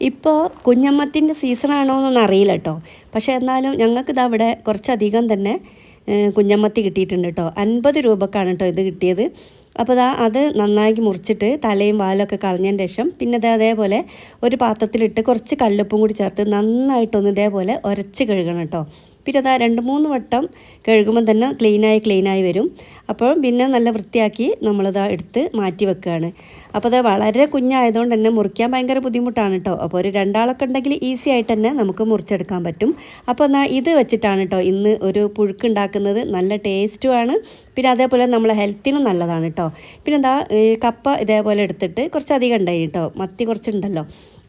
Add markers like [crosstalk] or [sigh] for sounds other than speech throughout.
ഇപ്പോൾ കുഞ്ഞമ്മത്തിന്റെ സീസണാണോ എന്നൊന്നും അറിയില്ല കേട്ടോ പക്ഷേ എന്നാലും ഞങ്ങൾക്ക് അവിടെ കുറച്ചധികം തന്നെ കുഞ്ഞമ്മത്തി കിട്ടിയിട്ടുണ്ട് കേട്ടോ അൻപത് രൂപക്കാണ് കേട്ടോ ഇത് കിട്ടിയത്. അപ്പോൾ ദാ അത് നന്നായി മുറിച്ചിട്ട് തലയും വാലൊക്കെ കളഞ്ഞതിന് ശേഷം പിന്നെ ഇത് അതേപോലെ ഒരു പാത്രത്തിലിട്ട് കുറച്ച് കല്ലുപ്പും കൂടി ചേർത്ത് നന്നായിട്ടൊന്ന് ഇതേപോലെ ഉരച്ച് കഴുകണം കേട്ടോ പിന്നെ അതാ രണ്ട് മൂന്ന് വട്ടം കഴുകുമ്പോൾ തന്നെ ക്ലീനായി ക്ലീനായി വരും. അപ്പോൾ പിന്നെ നല്ല വൃത്തിയാക്കി നമ്മളിതാ എടുത്ത് മാറ്റി വെക്കുകയാണ് അപ്പോൾ അത് വളരെ കുഞ്ഞായതുകൊണ്ട് തന്നെ മുറിക്കാൻ ഭയങ്കര ബുദ്ധിമുട്ടാണ് കേട്ടോ അപ്പോൾ ഒരു രണ്ടാളൊക്കെ ഉണ്ടെങ്കിൽ ഈസി ആയിട്ട് തന്നെ നമുക്ക് മുറിച്ചെടുക്കാൻ പറ്റും. അപ്പോൾ എന്നാൽ ഇത് വെച്ചിട്ടാണ് കേട്ടോ ഇന്ന് ഒരു പുഴുക്ക് ഉണ്ടാക്കുന്നത് നല്ല ടേസ്റ്റുമാണ് പിന്നെ അതേപോലെ നമ്മളെ ഹെൽത്തിനും നല്ലതാണ് കേട്ടോ പിന്നെ എന്താ കപ്പ ഇതേപോലെ എടുത്തിട്ട് കുറച്ചധികം ഉണ്ടായി കേട്ടോ മത്തി കുറച്ചുണ്ടല്ലോ.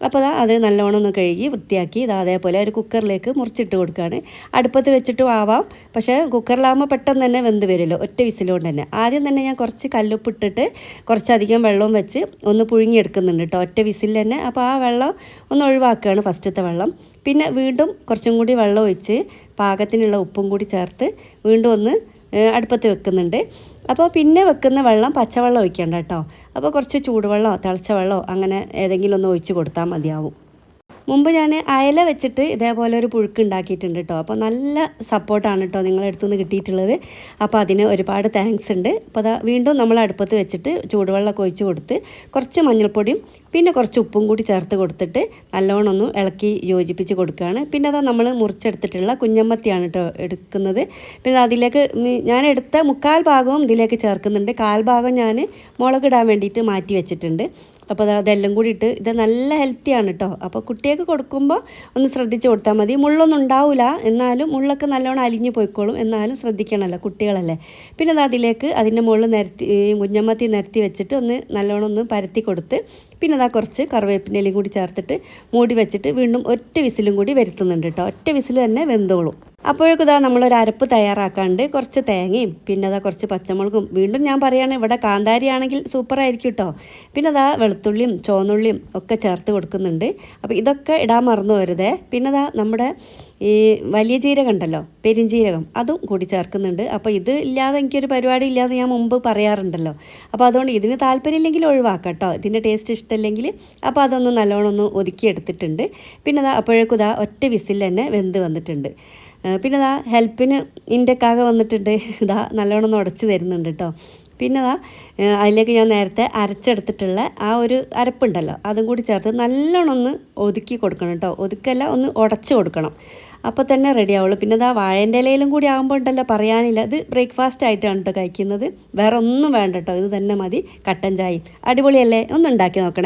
അപ്പോൾ അത് നല്ലോണം ഒന്ന് കഴുകി വൃത്തിയാക്കി ഇതാ അതേപോലെ ഒരു കുക്കറിലേക്ക് മുറിച്ചിട്ട് കൊടുക്കുകയാണ്. അടുപ്പത്ത് വെച്ചിട്ടും ആവാം. പക്ഷേ കുക്കറിലാകുമ്പോൾ പെട്ടെന്ന് തന്നെ വെന്ത് വരുമല്ലോ ഒറ്റ വിസിലുകൊണ്ട് തന്നെ. ആദ്യം തന്നെ ഞാൻ കുറച്ച് കല്ലുപ്പ് ഇട്ടിട്ട് കുറച്ചധികം വെള്ളവും വെച്ച് ഒന്ന് പുഴുങ്ങിയെടുക്കുന്നുണ്ട് കേട്ടോ ഒറ്റ വിസിൽ തന്നെ. അപ്പോൾ ആ വെള്ളം ഒന്ന് ഒഴിവാക്കുകയാണ് ഫസ്റ്റത്തെ വെള്ളം. പിന്നെ വീണ്ടും കുറച്ചും കൂടി വെള്ളം ഒഴിച്ച് പാകത്തിനുള്ള ഉപ്പും കൂടി ചേർത്ത് വീണ്ടും ഒന്ന് അടുപ്പത്ത് വെക്കുന്നുണ്ട്. അപ്പോൾ പിന്നെ വെക്കുന്ന വെള്ളം പച്ചവെള്ളം ഒഴിക്കേണ്ട കേട്ടോ. അപ്പോൾ കുറച്ച് ചൂടുവെള്ളമോ തിളച്ച വെള്ളമോ അങ്ങനെ ഏതെങ്കിലും ഒന്ന് ഒഴിച്ച് കൊടുത്താൽ മതിയാവും. മുമ്പ് ഞാൻ അയല വെച്ചിട്ട് ഇതേപോലെ ഒരു പുഴുക്ക് ഉണ്ടാക്കിയിട്ടുണ്ട് കേട്ടോ അപ്പോൾ നല്ല സപ്പോർട്ടാണ് കേട്ടോ നിങ്ങളുടെ അടുത്തുനിന്ന് കിട്ടിയിട്ടുള്ളത്. അപ്പോൾ അതിന് ഒരുപാട് താങ്ക്സ് ഉണ്ട്. അപ്പോൾ അതാ വീണ്ടും നമ്മൾ അടുപ്പത്ത് വെച്ചിട്ട് ചൂടുവെള്ളമൊക്കെ ഒഴിച്ച് കൊടുത്ത് കുറച്ച് മഞ്ഞൾപ്പൊടിയും പിന്നെ കുറച്ച് ഉപ്പും കൂടി ചേർത്ത് കൊടുത്തിട്ട് നല്ലോണം ഒന്ന് ഇളക്കി യോജിപ്പിച്ച് കൊടുക്കുകയാണ്. പിന്നെ അതാ നമ്മൾ മുറിച്ചെടുത്തിട്ടുള്ള കുഞ്ഞമ്മത്തിയാണ് കേട്ടോ എടുക്കുന്നത്. പിന്നെ അതിലേക്ക് ഞാൻ എടുത്ത മുക്കാൽ ഭാഗവും ഇതിലേക്ക് ചേർക്കുന്നുണ്ട്. കാൽ ഭാഗം ഞാൻ മുളകിടാൻ വേണ്ടിയിട്ട് മാറ്റി വെച്ചിട്ടുണ്ട്. അപ്പോൾ അത് അതെല്ലാം കൂടി ഇട്ട് ഇത് നല്ല ഹെൽത്തിയാണ് കേട്ടോ അപ്പോൾ കുട്ടിയൊക്കെ കൊടുക്കുമ്പോൾ ഒന്ന് ശ്രദ്ധിച്ച് കൊടുത്താൽ മതി. മുള്ളൊന്നും ഉണ്ടാവില്ല എന്നാലും മുള്ളൊക്കെ നല്ലോണം അലിഞ്ഞു പോയിക്കോളും. എന്നാലും ശ്രദ്ധിക്കണമല്ലോ കുട്ടികളല്ലേ. പിന്നെ അത് അതിലേക്ക് അതിന്റെ മുകളിൽ നിരത്തി മുഞ്ഞമ്മത്തി നിരത്തി വെച്ചിട്ട് ഒന്ന് നല്ലോണം ഒന്ന് പരത്തി കൊടുത്ത് പിന്നെ അതാ കുറച്ച് കറിവേപ്പിന്റെ ഇലയും കൂടി ചേർത്തിട്ട് മൂടി വെച്ചിട്ട് വീണ്ടും ഒറ്റ വിസിലും കൂടി വരുത്തുന്നുണ്ട് കേട്ടോ ഒറ്റ വിസിൽ തന്നെ വെന്തോളും. അപ്പോഴേക്കും ഇതാ നമ്മളൊരു അരപ്പ് തയ്യാറാക്കാണ്ട് കുറച്ച് തേങ്ങയും പിന്നെ അതാ കുറച്ച് പച്ചമുളകും. വീണ്ടും ഞാൻ പറയുകയാണ് ഇവിടെ കാന്താരി ആണെങ്കിൽ സൂപ്പറായിരിക്കും കേട്ടോ പിന്നെ അതാ വെളുത്തുള്ളിയും ചോന്നുള്ളിയും ഒക്കെ ചേർത്ത് കൊടുക്കുന്നുണ്ട്. അപ്പോൾ ഇതൊക്കെ ഇടാൻ മറന്നു വരുതേ പിന്നെ അതാ നമ്മുടെ ഈ വലിയ ജീരകം ഉണ്ടല്ലോ പെരിഞ്ജീരകം അതും കൂടി ചേർക്കുന്നുണ്ട്. അപ്പോൾ ഇത് ഇല്ലാതെ എനിക്കൊരു പരിപാടി ഇല്ലാതെ ഞാൻ മുമ്പ് പറയാറുണ്ടല്ലോ. അപ്പോൾ അതുകൊണ്ട് ഇതിന് താല്പര്യമില്ലെങ്കിൽ ഒഴിവാക്കാം കേട്ടോ ഇതിന്റെ ടേസ്റ്റ് ഇഷ്ടമില്ലെങ്കിൽ അപ്പോൾ അതൊന്ന് നല്ലോണം ഒന്ന് ഒതുക്കിയെടുത്തിട്ടുണ്ട് പിന്നെ അതാ അപ്പോഴേക്കും ഇതാ ഒറ്റ വിസിൽ തന്നെ വെന്ത് വന്നിട്ടുണ്ട്. പിന്നെ ഇതാ ഹെൽപ്പിന് ഇന്റെക്കാകെ വന്നിട്ടുണ്ട്. [laughs] ഇതാ നല്ലോണം ഒന്ന് ഉടച്ച് തരുന്നുണ്ട് കേട്ടോ പിന്നെ ഇതാ അതിലേക്ക് ഞാൻ നേരത്തെ അരച്ചെടുത്തിട്ടുള്ള ആ ഒരു അരപ്പുണ്ടല്ലോ അതും കൂടി ചേർത്ത് നല്ലോണം ഒന്ന് ഒതുക്കി കൊടുക്കണം കേട്ടോ ഒതുക്കല്ല ഒന്ന് ഉടച്ച് കൊടുക്കണം. അപ്പോൾ തന്നെ റെഡി ആവുള്ളൂ. പിന്നെ ഇതാ വാഴേന്റെ ഇലയിലും കൂടി ആകുമ്പോൾ ഉണ്ടല്ലോ പറയാനില്ല. ഇത് ബ്രേക്ക്ഫാസ്റ്റ് ആയിട്ടാണ് കേട്ടോ കഴിക്കുന്നത്. വേറെ ഒന്നും വേണ്ട കേട്ടോ ഇത് തന്നെ മതി കട്ടൻ ചായയും. അടിപൊളിയല്ലേ? ഒന്ന് ഉണ്ടാക്കി നോക്കണേ.